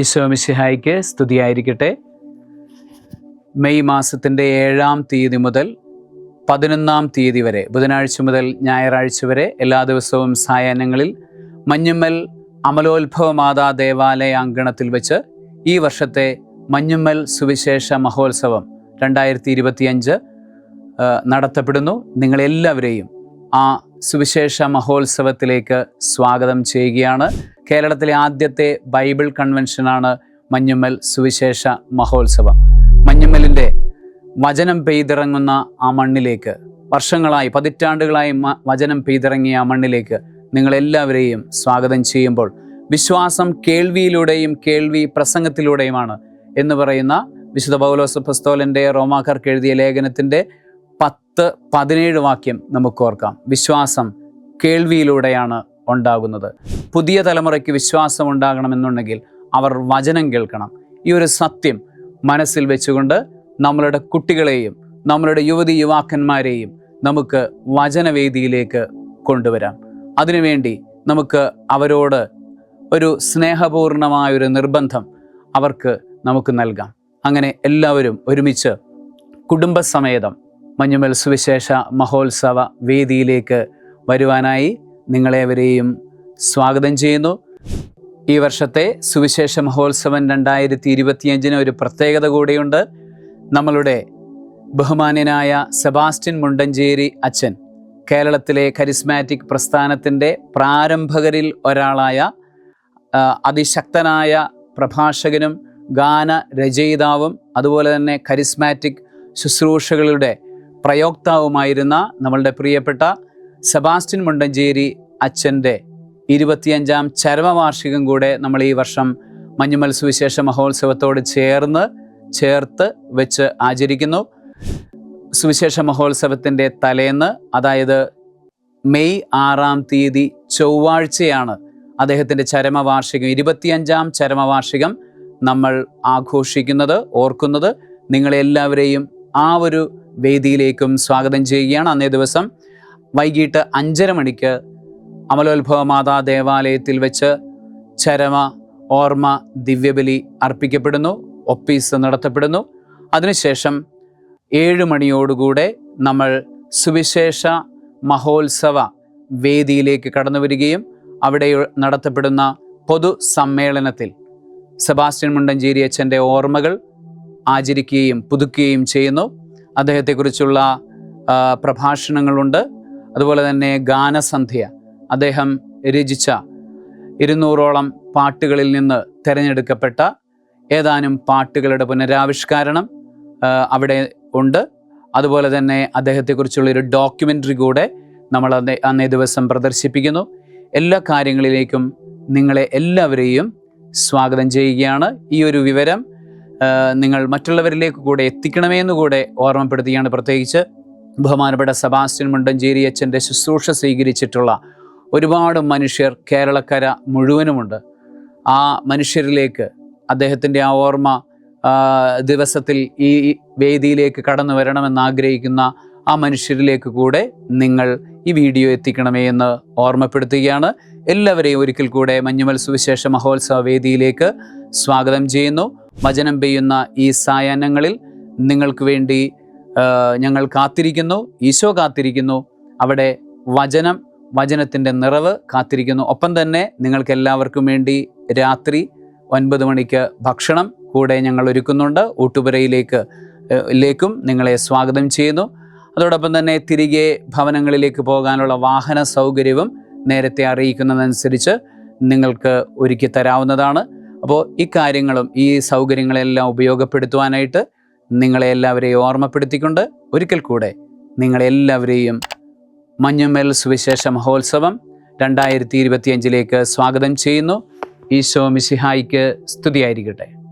ഈശോ മിശിഹായിക്ക് സ്തുതിയായിരിക്കട്ടെ. മെയ് മാസത്തിന്റെ ഏഴാം തീയതി മുതൽ പതിനൊന്നാം തീയതി വരെ ബുധനാഴ്ച മുതൽ ഞായറാഴ്ച വരെ എല്ലാ ദിവസവും സായാഹ്നങ്ങളിൽ മഞ്ഞുമ്മൽ അമലോത്ഭവ മാതാ ദേവാലയ അങ്കണത്തിൽ വെച്ച് ഈ വർഷത്തെ മഞ്ഞുമ്മൽ സുവിശേഷ മഹോത്സവം രണ്ടായിരത്തി ഇരുപത്തിയഞ്ച് നടത്തപ്പെടുന്നു. നിങ്ങളെല്ലാവരെയും ആ സുവിശേഷ മഹോത്സവത്തിലേക്ക് സ്വാഗതം ചെയ്യുകയാണ്. കേരളത്തിലെ ആദ്യത്തെ ബൈബിൾ കൺവെൻഷനാണ് മഞ്ഞുമ്മൽ സുവിശേഷ മഹോത്സവം. മഞ്ഞുമ്മലിന്റെ വചനം പെയ്തിറങ്ങുന്ന ആ മണ്ണിലേക്ക് വർഷങ്ങളായി പതിറ്റാണ്ടുകളായി വചനം പെയ്തിറങ്ങിയ ആ മണ്ണിലേക്ക് നിങ്ങളെല്ലാവരെയും സ്വാഗതം ചെയ്യുമ്പോൾ വിശ്വാസം കേൾവിയിലൂടെയും കേൾവി പ്രസംഗത്തിലൂടെയുമാണ് എന്ന് പറയുന്ന വിശുദ്ധ പൗലോസ് പുസ്തോലന്റെ റോമാക്കാർക്ക് എഴുതിയ ലേഖനത്തിന്റെ പത്ത് പതിനേഴ് വാക്യം നമുക്ക് ഓർക്കാം. വിശ്വാസം കേൾവിയിലൂടെയാണ് ഉണ്ടാകുന്നത്. പുതിയ തലമുറയ്ക്ക് വിശ്വാസം ഉണ്ടാകണമെന്നുണ്ടെങ്കിൽ അവർ വചനം കേൾക്കണം. ഈ ഒരു സത്യം മനസ്സിൽ വെച്ചുകൊണ്ട് നമ്മളുടെ കുട്ടികളെയും നമ്മളുടെ യുവതി യുവാക്കന്മാരെയും നമുക്ക് വചനവേദിയിലേക്ക് കൊണ്ടുവരാം. അതിനുവേണ്ടി നമുക്ക് അവരോട് ഒരു സ്നേഹപൂർണമായൊരു നിർബന്ധം അവർക്ക് നമുക്ക് നൽകാം. അങ്ങനെ എല്ലാവരും ഒരുമിച്ച് കുടുംബസമേതം മഞ്ഞുമൽ സുവിശേഷ മഹോത്സവ വേദിയിലേക്ക് വരുവാനായി നിങ്ങളേവരെയും സ്വാഗതം ചെയ്യുന്നു. ഈ വർഷത്തെ സുവിശേഷ മഹോത്സവം രണ്ടായിരത്തി ഇരുപത്തിയഞ്ചിന് ഒരു പ്രത്യേകത കൂടിയുണ്ട്. നമ്മളുടെ ബഹുമാന്യനായ സെബാസ്റ്റ്യൻ മുണ്ടഞ്ചേരി അച്ഛൻ കേരളത്തിലെ കരിസ്മാറ്റിക് പ്രസ്ഥാനത്തിന്റെ പ്രാരംഭകരിൽ ഒരാളായ അതിശക്തനായ പ്രഭാഷകനും ഗാന രചയിതാവും അതുപോലെ തന്നെ കരിസ്മാറ്റിക് ശുശ്രൂഷകളുടെ പ്രയോക്താവുമായിരുന്ന നമ്മളുടെ പ്രിയപ്പെട്ട സെബാസ്റ്റ്യൻ മുണ്ടഞ്ചേരി അച്ഛന്റെ ഇരുപത്തിയഞ്ചാം ചരമവാർഷികം കൂടെ നമ്മൾ ഈ വർഷം മഞ്ഞുമൽ സുവിശേഷ മഹോത്സവത്തോട് ചേർന്ന് ചേർത്ത് വെച്ച് ആചരിക്കുന്നു. സുവിശേഷ മഹോത്സവത്തിന്റെ തലേന്ന് അതായത് മെയ് ആറാം തീയതി ചൊവ്വാഴ്ചയാണ് അദ്ദേഹത്തിന്റെ ചരമവാർഷികം. ഇരുപത്തിയഞ്ചാം ചരമവാർഷികം നമ്മൾ ആഘോഷിക്കുന്നത് ഓർക്കുന്നത്. നിങ്ങളെല്ലാവരെയും ആ ഒരു വേദിയിലേക്കും സ്വാഗതം ചെയ്യുകയാണ്. അന്നേ ദിവസം വൈകിട്ട് അഞ്ചര മണിക്ക് അമലോത്ഭവ മാതാ ദേവാലയത്തിൽ വെച്ച് ചരമ ഓർമ്മ ദിവ്യബലി അർപ്പിക്കപ്പെടുന്നു ഒപ്പീസ് നടത്തപ്പെടുന്നു. അതിനുശേഷം ഏഴ് മണിയോടുകൂടെ നമ്മൾ സുവിശേഷ മഹോത്സവ വേദിയിലേക്ക് കടന്നു വരികയും അവിടെ നടത്തപ്പെടുന്ന പൊതു സമ്മേളനത്തിൽ സെബാസ്റ്റ്യൻ മുണ്ടഞ്ചേരി അച്ഛന്റെ ഓർമ്മകൾ ആചരിക്കുകയും പുതുക്കുകയും ചെയ്യുന്നു. അദ്ദേഹത്തെക്കുറിച്ചുള്ള പ്രഭാഷണങ്ങളുണ്ട്. അതുപോലെ തന്നെ ഗാനസന്ധ്യ. അദ്ദേഹം രചിച്ച ഇരുന്നൂറോളം പാട്ടുകളിൽ നിന്ന് തിരഞ്ഞെടുക്കപ്പെട്ട ഏതാനും പാട്ടുകളുടെ പുനരാവിഷ്കാരണം അവിടെ ഉണ്ട്. അതുപോലെ തന്നെ അദ്ദേഹത്തെക്കുറിച്ചുള്ള ഒരു ഡോക്യുമെന്ററി കൂടെ നമ്മൾ അന്നേ അന്നേ ദിവസം പ്രദർശിപ്പിക്കുന്നു. എല്ലാ കാര്യങ്ങളിലേക്കും നിങ്ങളെ എല്ലാവരെയും സ്വാഗതം ചെയ്യുകയാണ്. ഈ ഒരു വിവരം നിങ്ങൾ മറ്റുള്ളവരിലേക്ക് കൂടെ എത്തിക്കണമേ എന്ന് കൂടെ ഓർമ്മപ്പെടുത്തുകയാണ് പ്രത്യേകിച്ച്. ബഹുമാനപ്പെട്ട സെബാസ്റ്റ്യൻ മുണ്ടഞ്ചേരി അച്ഛന്റെ ശുശ്രൂഷ സ്വീകരിച്ചിട്ടുള്ള ഒരുപാട് മനുഷ്യർ കേരളക്കര മുഴുവനുമുണ്ട്. ആ മനുഷ്യരിലേക്ക് അദ്ദേഹത്തിന്റെ ആ ഓർമ്മ ദിവസത്തിൽ ഈ വേദിയിലേക്ക് കടന്നു വരണമെന്ന് ആഗ്രഹിക്കുന്ന ആ മനുഷ്യരിലേക്ക് കൂടെ നിങ്ങൾ ഈ വീഡിയോ എത്തിക്കണമേ എന്ന് ഓർമ്മപ്പെടുത്തുകയാണ്. എല്ലാവരെയും ഒരിക്കൽ കൂടെ മഞ്ഞുമൽ സുവിശേഷ മഹോത്സവ വേദിയിലേക്ക് സ്വാഗതം ചെയ്യുന്നു. വചനം പെയ്യുന്ന ഈ സായാഹ്നങ്ങളിൽ നിങ്ങൾക്ക് വേണ്ടി ഞങ്ങൾ കാത്തിരിക്കുന്നു ഈശോ കാത്തിരിക്കുന്നു. അവിടെ വചനം വചനത്തിന്റെ നിറവ് കാത്തിരിക്കുന്നു. ഒപ്പം തന്നെ നിങ്ങൾക്ക് എല്ലാവർക്കും വേണ്ടി രാത്രി ഒൻപത് മണിക്ക് ഭക്ഷണം കൂടെ ഞങ്ങൾ ഒരുക്കുന്നുണ്ട്. ഊട്ടുപുരയിലേക്ക് ലേക്കും നിങ്ങളെ സ്വാഗതം ചെയ്യുന്നു. അതോടൊപ്പം തന്നെ തിരികെ ഭവനങ്ങളിലേക്ക് പോകാനുള്ള വാഹന സൗകര്യവും നേരത്തെ അറിയിക്കുന്നതനുസരിച്ച് നിങ്ങൾക്ക് ഒരുക്കി തരാവുന്നതാണ്. അപ്പോൾ ഇക്കാര്യങ്ങളും ഈ സൗകര്യങ്ങളെല്ലാം ഉപയോഗപ്പെടുത്തുവാനായിട്ട് നിങ്ങളെ എല്ലാവരെയും ഓർമ്മപ്പെടുത്തിക്കൊണ്ട് ഒരിക്കൽ കൂടെ നിങ്ങളെല്ലാവരെയും മഞ്ഞുമേൽ സുവിശേഷ മഹോത്സവം രണ്ടായിരത്തി ഇരുപത്തിയഞ്ചിലേക്ക് സ്വാഗതം ചെയ്യുന്നു. ഈശോ മിശിഹായിക്ക് സ്തുതിയായിരിക്കട്ടെ.